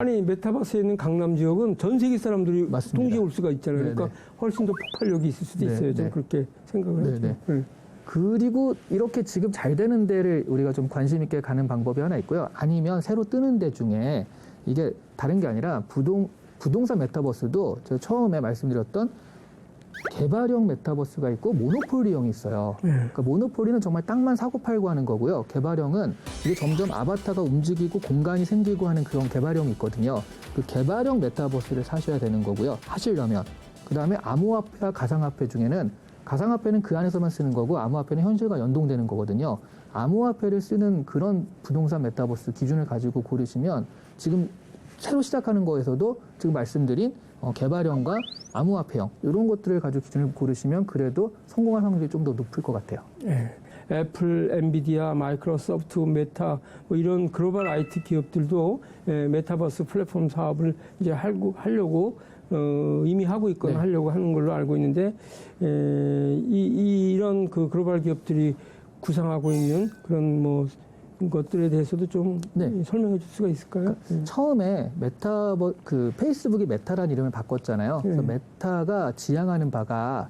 아니 메타버스에 있는 강남 지역은 전 세계 사람들이 맞습니다. 동시에 올 수가 있잖아요. 네네. 그러니까 훨씬 더 폭발력이 있을 수도 네, 있어요. 저는 네. 그렇게 생각을 하죠. 네네. 네. 그리고 이렇게 지금 잘 되는 데를 우리가 좀 관심 있게 가는 방법이 하나 있고요. 아니면 새로 뜨는 데 중에 이게 다른 게 아니라 부동 부동산 메타버스도 제가 처음에 말씀드렸던 개발형 메타버스가 있고 모노폴리형이 있어요. 네. 그러니까 모노폴리는 정말 땅만 사고 팔고 하는 거고요. 개발형은 이게 점점 아바타가 움직이고 공간이 생기고 하는 그런 개발형이 있거든요. 그 개발형 메타버스를 사셔야 되는 거고요. 하시려면. 그 다음에 암호화폐와 가상화폐 중에는 가상화폐는 그 안에서만 쓰는 거고 암호화폐는 현실과 연동되는 거거든요. 암호화폐를 쓰는 그런 부동산 메타버스 기준을 가지고 고르시면 지금 새로 시작하는 거에서도 지금 말씀드린 어, 개발형과 암호화폐형 이런 것들을 가지고 기준을 고르시면 그래도 성공할 확률이 좀 더 높을 것 같아요. 예. 애플, 엔비디아, 마이크로소프트, 메타 뭐 이런 글로벌 IT 기업들도 예, 메타버스 플랫폼 사업을 이제 하고, 하려고 어, 이미 하고 있거나 네. 하려고 하는 걸로 알고 있는데 에, 이, 이, 이런 그 글로벌 기업들이 구상하고 있는 그런 뭐 것들에 대해서도 좀 네. 설명해 줄 수가 있을까요? 예. 처음에 메타버 그 페이스북이 메타라는 이름을 바꿨잖아요. 그래서 네. 메타가 지향하는 바가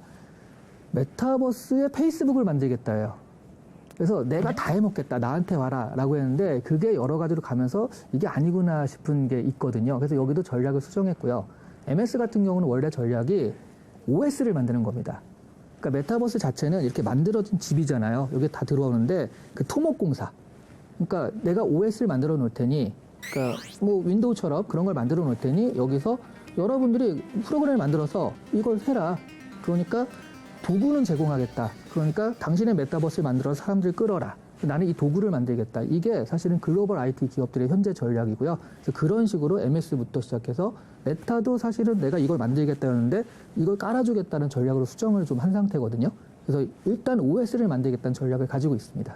메타버스의 페이스북을 만들겠다예요. 그래서 내가 다 해먹겠다 나한테 와라라고 했는데 그게 여러 가지로 가면서 이게 아니구나 싶은 게 있거든요. 그래서 여기도 전략을 수정했고요. MS 같은 경우는 원래 전략이 OS를 만드는 겁니다. 그러니까 메타버스 자체는 이렇게 만들어진 집이잖아요. 여기 다 들어오는데 그 토목공사. 그러니까 내가 OS를 만들어 놓을 테니, 그러니까 뭐 윈도우처럼 그런 걸 만들어 놓을 테니 여기서 여러분들이 프로그램을 만들어서 이걸 해라. 그러니까 도구는 제공하겠다. 그러니까 당신의 메타버스를 만들어서 사람들 끌어라. 나는 이 도구를 만들겠다. 이게 사실은 글로벌 IT 기업들의 현재 전략이고요. 그런 식으로 MS부터 시작해서 메타도 사실은 내가 이걸 만들겠다는데 이걸 깔아주겠다는 전략으로 수정을 좀 한 상태거든요. 그래서 일단 OS를 만들겠다는 전략을 가지고 있습니다.